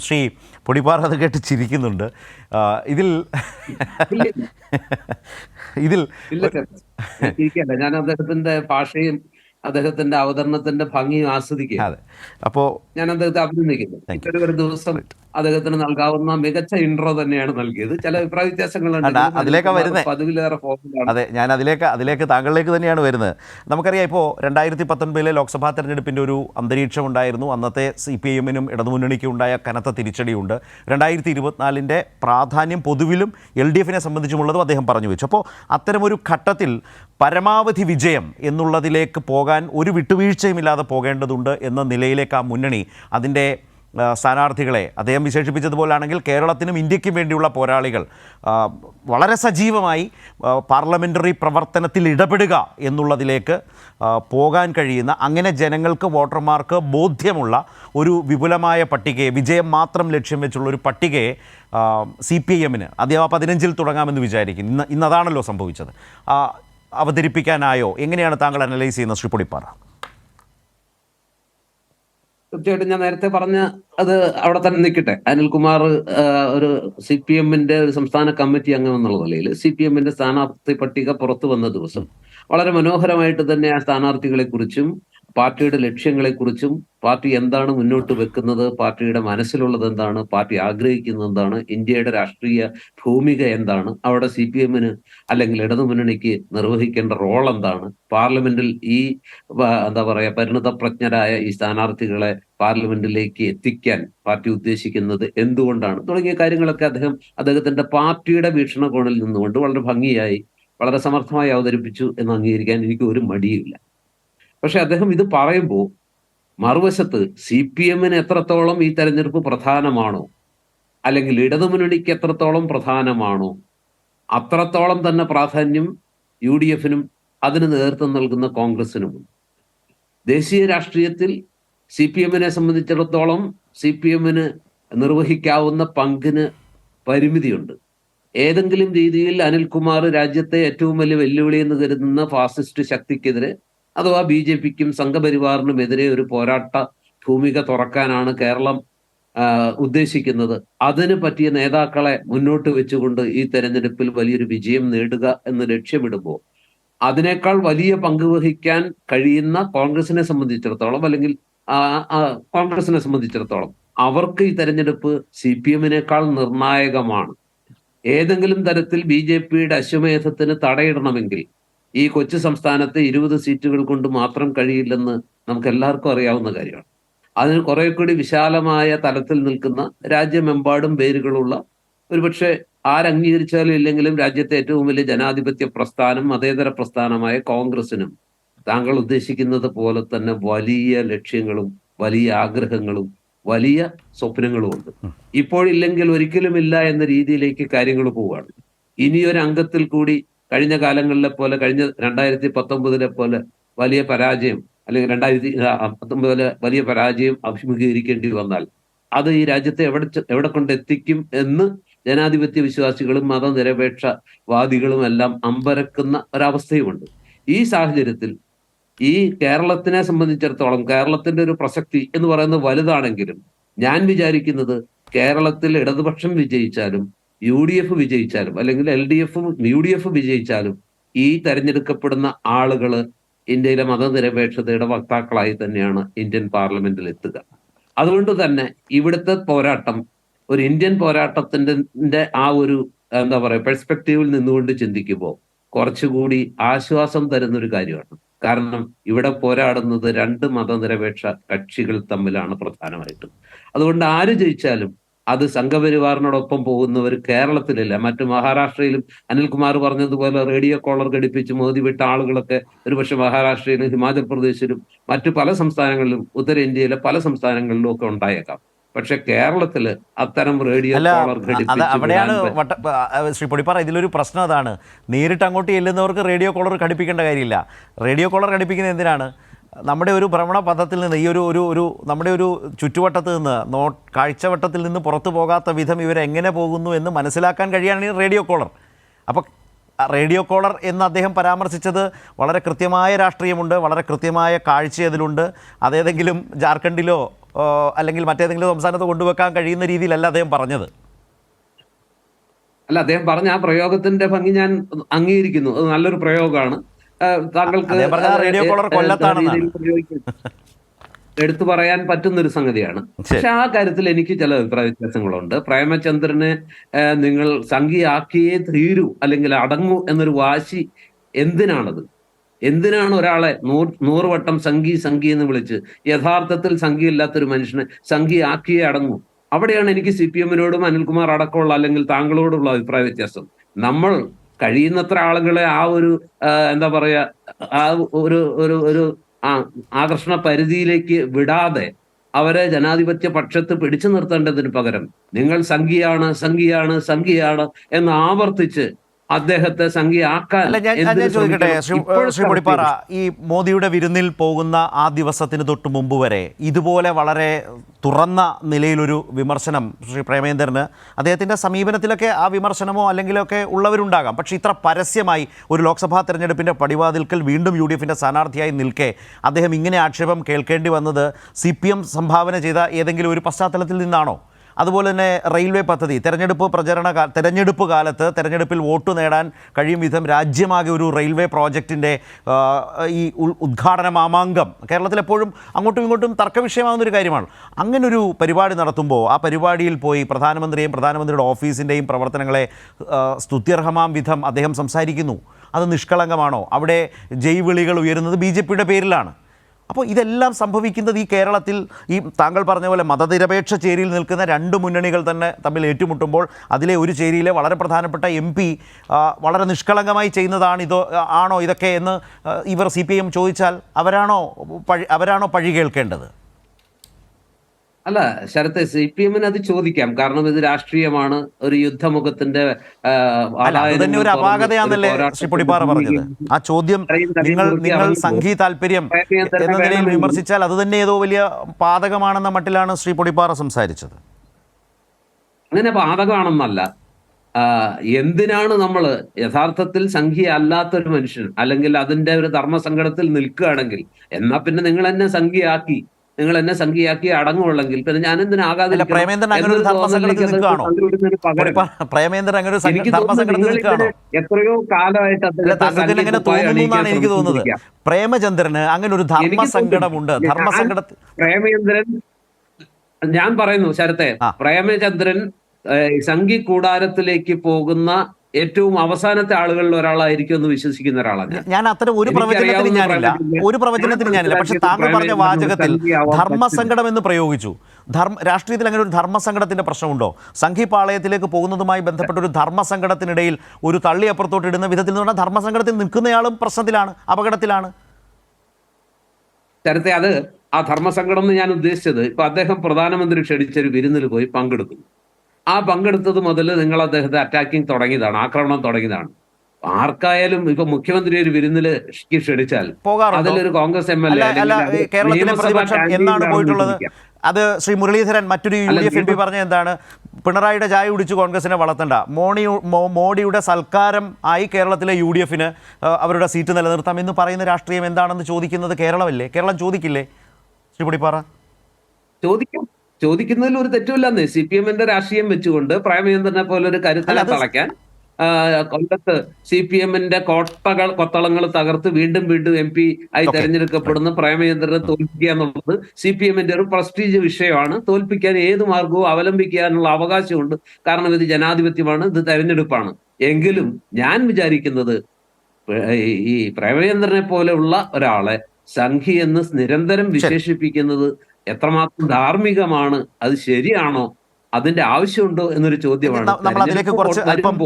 ശ്രീ പൊടിപ്പാറ അത് കേട്ട് ചിരിക്കുന്നുണ്ട്. ഇതിൽ ഇതിൽ ഞാൻ അദ്ദേഹത്തിന്റെ ഭാഷയും അദ്ദേഹത്തിന്റെ അവതരണത്തിന്റെ ഭംഗിയും ആസ്വദിക്കുക അതെ. അപ്പോൾ ഞാൻ അദ്ദേഹത്തെ അഭിനന്ദിക്കുന്നു. ഒരു ദിവസം അദ്ദേഹത്തിന് നൽകാവുന്ന മികച്ച ഇൻട്രോ തന്നെയാണ് നൽകിയത്. ചില അഭിപ്രായ വ്യത്യാസങ്ങളുണ്ട് അതിലേക്ക് വരുന്നത് പതിവിലേറെ അതെ ഞാൻ അതിലേക്ക് അതിലേക്ക് താങ്കളിലേക്ക് തന്നെയാണ് വരുന്നത്. നമുക്കറിയാം ഇപ്പോൾ രണ്ടായിരത്തി പത്തൊൻപതിലെ ലോക്സഭാ തെരഞ്ഞെടുപ്പിന്റെ ഒരു അന്തരീക്ഷം ഉണ്ടായിരുന്നു. അന്നത്തെ സി പി എമ്മിനും ഇടതുമുന്നണിക്കും ഉണ്ടായ കനത്ത തിരിച്ചടിയുണ്ട്. രണ്ടായിരത്തി ഇരുപത്തിനാലിന്റെ പ്രാധാന്യം പൊതുവിലും എൽ ഡി എഫിനെ സംബന്ധിച്ചുമുള്ളതും അദ്ദേഹം പറഞ്ഞു വെച്ചു. അപ്പോൾ അത്തരമൊരു ഘട്ടത്തിൽ പരമാവധി വിജയം എന്നുള്ളതിലേക്ക് പോകാൻ ഒരു വിട്ടുവീഴ്ചയുമില്ലാതെ പോകേണ്ടതുണ്ട് എന്ന നിലയിലേക്ക് ആ മുന്നണി അതിന്റെ സ്ഥാനാർത്ഥികളെ. അദ്ദേഹം വിശേഷിപ്പിച്ചതുപോലാണെങ്കിൽ കേരളത്തിനും ഇന്ത്യക്കും വേണ്ടിയുള്ള പോരാളികൾ വളരെ സജീവമായി പാർലമെന്ററി പ്രവർത്തനത്തിൽ ഇടപെടുക എന്നുള്ളതിലേക്ക് പോകാൻ കഴിയുന്ന അങ്ങനെ ജനങ്ങൾക്ക് വോട്ടർമാർക്ക് ബോധ്യമുള്ള ഒരു വിപുലമായ പട്ടികയെ വിജയം മാത്രം ലക്ഷ്യം വെച്ചുള്ള ഒരു പട്ടികയെ സി പി ഐ എമ്മിന് അദ്ദേഹം ആ പതിനഞ്ചിൽ തുടങ്ങാമെന്ന് വിചാരിക്കും ഇന്ന് ഇന്നതാണല്ലോ സംഭവിച്ചത്. അവതരിപ്പിക്കാനായോ? എങ്ങനെയാണ് താങ്കൾ അനലൈസ് ചെയ്യുന്നത് ശ്രീ പൊടിപ്പാറ? തീർച്ചയായിട്ടും ഞാൻ നേരത്തെ പറഞ്ഞ അത് അവിടെ തന്നെ നിൽക്കട്ടെ. അനിൽകുമാർ ഒരു സി പി എമ്മിന്റെ ഒരു സംസ്ഥാന കമ്മിറ്റി അംഗം എന്നുള്ള നിലയിൽ സി പി എമ്മിന്റെ സ്ഥാനാർത്ഥി പട്ടിക പുറത്തു വന്ന ദിവസം വളരെ മനോഹരമായിട്ട് തന്നെ ആ സ്ഥാനാർത്ഥികളെ കുറിച്ചും പാർട്ടിയുടെ ലക്ഷ്യങ്ങളെക്കുറിച്ചും പാർട്ടി എന്താണ് മുന്നോട്ട് വെക്കുന്നത് പാർട്ടിയുടെ മനസ്സിലുള്ളത് എന്താണ് പാർട്ടി ആഗ്രഹിക്കുന്നത് എന്താണ് ഇന്ത്യയുടെ രാഷ്ട്രീയ ഭൂമിക എന്താണ് അവിടെ സി പി എമ്മിന് അല്ലെങ്കിൽ ഇടതുമുന്നണിക്ക് നിർവഹിക്കേണ്ട റോൾ എന്താണ് പാർലമെന്റിൽ ഈ എന്താ പറയാ പരിണതപ്രജ്ഞരായ ഈ സ്ഥാനാർത്ഥികളെ പാർലമെന്റിലേക്ക് എത്തിക്കാൻ പാർട്ടി ഉദ്ദേശിക്കുന്നത് എന്തുകൊണ്ടാണ് തുടങ്ങിയ കാര്യങ്ങളൊക്കെ അദ്ദേഹം അദ്ദേഹത്തിന്റെ പാർട്ടിയുടെ വീക്ഷണകോണിൽ നിന്നുകൊണ്ട് വളരെ ഭംഗിയായി വളരെ സമർത്ഥമായി അവതരിപ്പിച്ചു എന്ന് അംഗീകരിക്കാൻ എനിക്ക് ഒരു മടിയില്ല പക്ഷെ അദ്ദേഹം ഇത് പറയുമ്പോൾ മറുവശത്ത് സി പി എമ്മിന് എത്രത്തോളം ഈ തെരഞ്ഞെടുപ്പ് പ്രധാനമാണോ അല്ലെങ്കിൽ ഇടതുമുന്നണിക്ക് എത്രത്തോളം പ്രധാനമാണോ അത്രത്തോളം തന്നെ പ്രാധാന്യം യു ഡി എഫിനും അതിന് നേതൃത്വം നൽകുന്ന കോൺഗ്രസിനുമുണ്ട് ദേശീയ രാഷ്ട്രീയത്തിൽ സി പി എമ്മിനെ സംബന്ധിച്ചിടത്തോളം സി പി എമ്മിന് നിർവഹിക്കാവുന്ന പങ്കിന് പരിമിതിയുണ്ട്. ഏതെങ്കിലും രീതിയിൽ അനിൽകുമാർ രാജ്യത്തെ ഏറ്റവും വലിയ വെല്ലുവിളി എന്ന് കരുതുന്ന ഫാസിസ്റ്റ് ശക്തിക്കെതിരെ അഥവാ ബി ജെ പിക്കും സംഘപരിവാറിനുമെതിരെ ഒരു പോരാട്ട ഭൂമിക തുറക്കാനാണ് കേരളം ഉദ്ദേശിക്കുന്നത്. അതിന് പറ്റിയ നേതാക്കളെ മുന്നോട്ട് വെച്ചുകൊണ്ട് ഈ തെരഞ്ഞെടുപ്പിൽ വലിയൊരു വിജയം നേടുക എന്ന് ലക്ഷ്യമിടുമ്പോൾ അതിനേക്കാൾ വലിയ പങ്ക് വഹിക്കാൻ കഴിയുന്ന കോൺഗ്രസിനെ സംബന്ധിച്ചിടത്തോളം അല്ലെങ്കിൽ കോൺഗ്രസിനെ സംബന്ധിച്ചിടത്തോളം അവർക്ക് ഈ തെരഞ്ഞെടുപ്പ് സി പി എമ്മിനേക്കാൾ നിർണായകമാണ്. ഏതെങ്കിലും തരത്തിൽ ബി ജെ പിയുടെ അശ്വമേധത്തിന് തടയിടണമെങ്കിൽ ഈ കൊച്ചു സംസ്ഥാനത്തെ ഇരുപത് സീറ്റുകൾ കൊണ്ട് മാത്രം കഴിയില്ലെന്ന് നമുക്ക് എല്ലാവർക്കും അറിയാവുന്ന കാര്യമാണ്. അതിന് കുറെ കൂടി വിശാലമായ തലത്തിൽ നിൽക്കുന്ന രാജ്യമെമ്പാടും പേരുകളുള്ള ഒരുപക്ഷെ ആരംഗീകരിച്ചാലും ഇല്ലെങ്കിലും രാജ്യത്തെ ഏറ്റവും വലിയ ജനാധിപത്യ പ്രസ്ഥാനം മതേതര പ്രസ്ഥാനമായ കോൺഗ്രസിനും താങ്കൾ ഉദ്ദേശിക്കുന്നത് പോലെ തന്നെ വലിയ ലക്ഷ്യങ്ങളും വലിയ ആഗ്രഹങ്ങളും വലിയ സ്വപ്നങ്ങളും ഉണ്ട് ഇപ്പോഴില്ലെങ്കിൽ ഒരിക്കലും ഇല്ല എന്ന രീതിയിലേക്ക് കാര്യങ്ങൾ പോവുകയാണ്. ഇനിയൊരു അംഗത്തിൽ കൂടി കഴിഞ്ഞ കാലങ്ങളിലെ പോലെ കഴിഞ്ഞ രണ്ടായിരത്തി പത്തൊമ്പതിലെ പോലെ വലിയ പരാജയം അല്ലെങ്കിൽ രണ്ടായിരത്തി പത്തൊമ്പതിലെ വലിയ പരാജയം അഭിമുഖീകരിക്കേണ്ടി വന്നാൽ അത് ഈ രാജ്യത്തെ എവിടെ എവിടെ കൊണ്ടെത്തിക്കും എന്ന് ജനാധിപത്യ വിശ്വാസികളും മതനിരപേക്ഷവാദികളും എല്ലാം അമ്പരക്കുന്ന ഒരവസ്ഥയുമുണ്ട്. ഈ സാഹചര്യത്തിൽ ഈ കേരളത്തിനെ സംബന്ധിച്ചിടത്തോളം കേരളത്തിന്റെ ഒരു പ്രസക്തി എന്ന് പറയുന്നത് വലുതാണെങ്കിലും ഞാൻ വിചാരിക്കുന്നത് കേരളത്തിൽ ഇടതുപക്ഷം വിജയിച്ചാലും യു ഡി എഫ് വിജയിച്ചാലും അല്ലെങ്കിൽ എൽ ഡി എഫും യു ഡി എഫ് വിജയിച്ചാലും ഈ തെരഞ്ഞെടുക്കപ്പെടുന്ന ആളുകൾ ഇന്ത്യയിലെ മതനിരപേക്ഷതയുടെ വക്താക്കളായി തന്നെയാണ് ഇന്ത്യൻ പാർലമെന്റിൽ എത്തുക. അതുകൊണ്ട് തന്നെ ഇവിടുത്തെ പോരാട്ടം ഒരു ഇന്ത്യൻ പോരാട്ടത്തിന്റെ ആ ഒരു എന്താ പറയുക പെർസ്പെക്റ്റീവിൽ നിന്നുകൊണ്ട് ചിന്തിക്കുമ്പോൾ കുറച്ചുകൂടി ആശ്വാസം തരുന്ന ഒരു കാര്യമാണ്. കാരണം ഇവിടെ പോരാടുന്നത് രണ്ട് മതനിരപേക്ഷ കക്ഷികൾ തമ്മിലാണ് പ്രധാനമായിട്ടും. അതുകൊണ്ട് ആര് ജയിച്ചാലും അത് സംഘപരിവാറിനോടൊപ്പം പോകുന്നവർ കേരളത്തിലില്ല മറ്റു മഹാരാഷ്ട്രയിലും അനിൽകുമാർ പറഞ്ഞതുപോലെ റേഡിയോ കോളർ ഘടിപ്പിച്ച് മോദി വിട്ട ആളുകളൊക്കെ ഒരുപക്ഷെ മഹാരാഷ്ട്രയിലും ഹിമാചൽ പ്രദേശിലും മറ്റു പല സംസ്ഥാനങ്ങളിലും ഉത്തരേന്ത്യയിലെ പല സംസ്ഥാനങ്ങളിലും ഒക്കെ ഉണ്ടായേക്കാം. പക്ഷെ കേരളത്തിൽ അത്തരം റേഡിയോ അവിടെയാണ് ശ്രീ പൊടിപ്പാറ ഇതിലൊരു പ്രശ്നം അതാണ്. നേരിട്ട് അങ്ങോട്ട് ചെല്ലുന്നവർക്ക് റേഡിയോ കോളർ ഘടിപ്പിക്കേണ്ട കാര്യമില്ല. റേഡിയോ കോളർ ഘടിപ്പിക്കുന്നത് എന്തിനാണ്? നമ്മുടെ ഒരു ഭ്രമണ പഥത്തിൽ നിന്ന് ഈ ഒരു ഒരു ഒരു നമ്മുടെ ഒരു ചുറ്റുവട്ടത്ത് നിന്ന് നോ കാഴ്ചവട്ടത്തിൽ നിന്ന് പുറത്തു പോകാത്ത വിധം ഇവരെങ്ങനെ പോകുന്നു എന്ന് മനസ്സിലാക്കാൻ കഴിയാണ് ഈ റേഡിയോ കോളർ. അപ്പോൾ റേഡിയോ കോളർ എന്ന് അദ്ദേഹം പരാമർശിച്ചത് വളരെ കൃത്യമായ രാഷ്ട്രീയമുണ്ട് വളരെ കൃത്യമായ കാഴ്ച അതിലുണ്ട്. അതേതെങ്കിലും ജാർഖണ്ഡിലോ അല്ലെങ്കിൽ മറ്റേതെങ്കിലും സംസ്ഥാനത്ത് കൊണ്ടുവെക്കാൻ കഴിയുന്ന രീതിയിലല്ല അദ്ദേഹം പറഞ്ഞത്. അല്ല അദ്ദേഹം പറഞ്ഞ ആ പ്രയോഗത്തിന്റെ ഭംഗി ഞാൻ അംഗീകരിക്കുന്നു. അത് നല്ലൊരു പ്രയോഗമാണ്. താങ്കൾക്ക് റേഡിയോ കോളർ എടുത്തു പറയാൻ പറ്റുന്നൊരു സംഗതിയാണ്. പക്ഷെ ആ കാര്യത്തിൽ എനിക്ക് ചില അഭിപ്രായ വ്യത്യാസങ്ങളുണ്ട്. പ്രേമചന്ദ്രനെ നിങ്ങൾ സംഖ്യയാക്കിയേ തീരൂ അല്ലെങ്കിൽ അടങ്ങൂ എന്നൊരു വാശി എന്തിനാണത്? എന്തിനാണ് ഒരാളെ നൂറ് നൂറ് വട്ടം സംഘി സംഘി എന്ന് വിളിച്ച് യഥാർത്ഥത്തിൽ സംഖ്യയില്ലാത്തൊരു മനുഷ്യനെ സംഖ്യയാക്കിയേ അടങ്ങൂ? അവിടെയാണ് എനിക്ക് സി പി എമ്മിനോടും അനിൽകുമാർ അടക്കമുള്ള അല്ലെങ്കിൽ താങ്കളോടുള്ള അഭിപ്രായ വ്യത്യാസം. നമ്മൾ കഴിയുന്നത്ര ആളുകളെ ആ ഒരു എന്താ പറയുക ആ ഒരു ഒരു ഒരു ആ ആകർഷണ പരിധിയിലേക്ക് വിടാതെ അവരെ ജനാധിപത്യ പക്ഷത്ത് പിടിച്ചു നിർത്തേണ്ടതിന് പകരം നിങ്ങൾ സംഖ്യയാണ് സംഖ്യയാണ് സംഖ്യയാണ് എന്ന് ആവർത്തിച്ച് അദ്ദേഹത്തെ സംഖ്യയാക്കാൻ ചോദിക്കട്ടെ ശ്രീ ഇപ്പോഴത്തെ ശ്രീ പൊടിപ്പാറ ഈ മോദിയുടെ വിരുന്നിൽ പോകുന്ന ആ ദിവസത്തിന് തൊട്ട് മുമ്പ് വരെ ഇതുപോലെ വളരെ തുറന്ന നിലയിലൊരു വിമർശനം ശ്രീ പ്രേമേന്ദ്രന് അദ്ദേഹത്തിന്റെ സമീപനത്തിലൊക്കെ ആ വിമർശനമോ അല്ലെങ്കിലൊക്കെ ഉള്ളവരുണ്ടാകാം. പക്ഷേ ഇത്ര പരസ്യമായി ഒരു ലോക്സഭാ തെരഞ്ഞെടുപ്പിന്റെ പടിവാതിൽക്കൽ വീണ്ടും യു ഡി എഫിന്റെ സ്ഥാനാർത്ഥിയായി നിൽക്കെ അദ്ദേഹം ഇങ്ങനെ ആക്ഷേപം കേൾക്കേണ്ടി വന്നത് സി പി എം സംഭാവന ചെയ്ത ഏതെങ്കിലും ഒരു പശ്ചാത്തലത്തിൽ നിന്നാണോ? അതുപോലെ തന്നെ റെയിൽവേ പദ്ധതി തെരഞ്ഞെടുപ്പ് പ്രചരണ തെരഞ്ഞെടുപ്പ് കാലത്ത് തെരഞ്ഞെടുപ്പിൽ വോട്ട് നേടാൻ കഴിയും വിധം രാജ്യമാകെ ഒരു റെയിൽവേ പ്രോജക്റ്റിന്റെ ഈ ഉദ്ഘാടന മാമാങ്കം. കേരളത്തിലെപ്പോഴും അങ്ങോട്ടും ഇങ്ങോട്ടും തർക്കവിഷയമാകുന്നൊരു കാര്യമാണ്. അങ്ങനൊരു പരിപാടി നടത്തുമ്പോൾ ആ പരിപാടിയിൽ പോയി പ്രധാനമന്ത്രിയെയും പ്രധാനമന്ത്രിയുടെ ഓഫീസിന്റെയും പ്രവർത്തനങ്ങളെ സ്തുത്യർഹമാം വിധം അദ്ദേഹം സംസാരിക്കുന്നു. അത് നിഷ്കളങ്കമാണോ? അവിടെ ജയ്വിളികൾ ഉയരുന്നത് ബി ജെ പിയുടെ പേരിലാണ്. അപ്പോൾ ഇതെല്ലാം സംഭവിക്കുന്നത് ഈ കേരളത്തിൽ ഈ താങ്കൾ പറഞ്ഞ പോലെ മതനിരപേക്ഷ ചേരിയിൽ നിൽക്കുന്ന രണ്ട് മുന്നണികൾ തന്നെ തമ്മിൽ ഏറ്റുമുട്ടുമ്പോൾ അതിലെ ഒരു ചേരിയിലെ വളരെ പ്രധാനപ്പെട്ട എം പി വളരെ നിഷ്കളങ്കമായി ചെയ്യുന്നതാണ് ഇതോ ആണോ ഇതൊക്കെ എന്ന് ഇവർ സി ചോദിച്ചാൽ അവരാണോ അവരാണോ പഴി കേൾക്കേണ്ടത്? അല്ല ശരത്തെ സി പി എമ്മിന് അത് ചോദിക്കാം. കാരണം ഇത് രാഷ്ട്രീയമാണ്. ഒരു യുദ്ധമുഖത്തിന്റെ ഒരു പോരാട്ടത്തിന് ശ്രീ പൊടിപ്പാറ പറഞ്ഞത്? ആ ചോദ്യം നിങ്ങൾ നിങ്ങൾ അവൻ സംഘീ താല്പര്യം എന്ന നിലയിൽ വിമർശിച്ചാൽ അത് തന്നെ ഏതോ വലിയ പാതകമാണെന്ന മട്ടിലാണ് ശ്രീ പൊടിപ്പാറ സംസാരിച്ചത്. അങ്ങനെ പാതകമാണെന്നല്ല. എന്തിനാണ് നമ്മൾ യഥാർത്ഥത്തിൽ സംഖ്യ അല്ലാത്തൊരു മനുഷ്യൻ അല്ലെങ്കിൽ അതിന്റെ ഒരു ധർമ്മസങ്കടത്തിൽ നിൽക്കുകയാണെങ്കിൽ എന്നാ പിന്നെ നിങ്ങൾ എന്നെ സംഖ്യയാക്കി നിങ്ങൾ എന്നെ സംഖ്യയാക്കി അടങ്ങുള്ളെങ്കിൽ പിന്നെ ഞാൻ എന്തിനാ അല്ല പ്രേമേന്ദ്രൻ അങ്ങനെ ഒരു പ്രേമേന്ദ്രൻ അങ്ങനെ എത്രയോ കാലമായിട്ട് എന്നാണ് എനിക്ക് തോന്നുന്നത്. പ്രേമചന്ദ്രന് അങ്ങനെ ഒരു ധർമ്മസങ്കടമുണ്ട് തോന്നുന്നു. ധർമ്മസങ്കടത്തിൽ പ്രേമചന്ദ്രൻ ഞാൻ പറയുന്നു ശരത്തെ പ്രേമചന്ദ്രൻ സംഘി കൂടാരത്തിലേക്ക് പോകുന്ന ഏറ്റവും അവസാനത്തെ ആളുകളിൽ ഒരാളായിരിക്കും എന്ന് വിശ്വസിക്കുന്ന ഒരാളാണ് ഞാൻ അത്ര അത്തരം ഒരു പ്രവചനത്തിന് ഞാനില്ല. ഒരു പ്രവചനത്തിന് ഞാനില്ല. പക്ഷെ താങ്കൾ പറഞ്ഞ വാചകത്തിൽ ധർമ്മസങ്കടം എന്ന് പ്രയോഗിച്ചു. ധർമ്മ രാഷ്ട്രീയത്തിൽ അങ്ങനെ ഒരു ധർമ്മസങ്കടത്തിന്റെ പ്രശ്നമുണ്ടോ? സംഘിപാളയത്തിലേക്ക് പോകുന്നതുമായി ബന്ധപ്പെട്ട ഒരു ധർമ്മസങ്കടത്തിനിടയിൽ ഒരു തള്ളി അപ്പുറത്തോട്ട് ഇടുന്ന വിധത്തിൽ എന്ന് പറഞ്ഞാൽ ധർമ്മസങ്കടത്തിൽ നിൽക്കുന്നയാളും പ്രശ്നത്തിലാണ് അപകടത്തിലാണ്. തരത്തെ അത് ആ ധർമ്മസങ്കടം എന്ന് ഞാൻ ഉദ്ദേശിച്ചത് ഇപ്പൊ അദ്ദേഹം പ്രധാനമന്ത്രി ക്ഷണിച്ചൊരു വിരുന്നിൽ പോയി പങ്കെടുക്കുന്നു. ആ പങ്കെടുത്തത് മുതൽ നിങ്ങൾ അദ്ദേഹത്തെ അറ്റാക്കിംഗ് തുടങ്ങിയതാണ് ആക്രമണം തുടങ്ങിയതാണ്. ആർക്കായാലും ഇപ്പൊ മുഖ്യമന്ത്രി ഒരു വിരുന്നിൽ ക്ഷണിച്ചാൽ അതിലൊരു കോൺഗ്രസ് എം എൽ എ കേരളത്തിലെ പ്രതിപക്ഷം എന്നാണ് പോയിട്ടുള്ളത്? അത് ശ്രീ മുരളീധരൻ മറ്റൊരു U D F M P പറഞ്ഞ എന്താണ്? പിണറായിയുടെ ചായ കുടിച്ച് കോൺഗ്രസിനെ വളർത്തണ്ട. മോണി മോഡിയുടെ സൽക്കാരം ആയി കേരളത്തിലെ യു ഡി എഫിന് അവരുടെ സീറ്റ് നിലനിർത്താം. എന്ന് പറയുന്ന രാഷ്ട്രീയം എന്താണെന്ന് ചോദിക്കുന്നത് കേരളമല്ലേ? കേരളം ചോദിക്കില്ലേ? ശ്രീ പൊടിപ്പാറ? ചോദിക്കും. ചോദിക്കുന്നതിൽ ഒരു തെറ്റുമില്ലെന്ന്. സി പി എമ്മിന്റെ രാഷ്ട്രീയം വെച്ചുകൊണ്ട് പ്രേമചന്ദ്രനെ പോലെ ഒരു കരുത്തല തളയ്ക്കാൻ കൊല്ലത്ത് സി പി എമ്മിന്റെ കോട്ടകൾ കൊത്തളങ്ങൾ തകർത്ത് വീണ്ടും വീണ്ടും എം പി ആയി തെരഞ്ഞെടുക്കപ്പെടുന്ന പ്രേമചന്ദ്രനെ തോൽപ്പിക്കുക എന്നുള്ളത് സി പി എമ്മിന്റെ ഒരു പ്രസ്റ്റീജ് വിഷയമാണ്. തോൽപ്പിക്കാൻ ഏത് മാർഗവും അവലംബിക്കാനുള്ള അവകാശമുണ്ട്. കാരണം ഇത് ജനാധിപത്യമാണ് ഇത് തെരഞ്ഞെടുപ്പാണ്. എങ്കിലും ഞാൻ വിചാരിക്കുന്നത് ഈ- പ്രേമചന്ദ്രനെ പോലെയുള്ള ഒരാളെ സംഘി എന്ന് നിരന്തരം വിശേഷിപ്പിക്കുന്നത് എത്രമാത്രം ധാർമ്മികമാണ് അത് ശരിയാണോ അതിന്റെ ആവശ്യമുണ്ടോ എന്നൊരു ചോദ്യമാണ്. നമ്മൾ അതിലേക്ക് കുറച്ച് അല്പം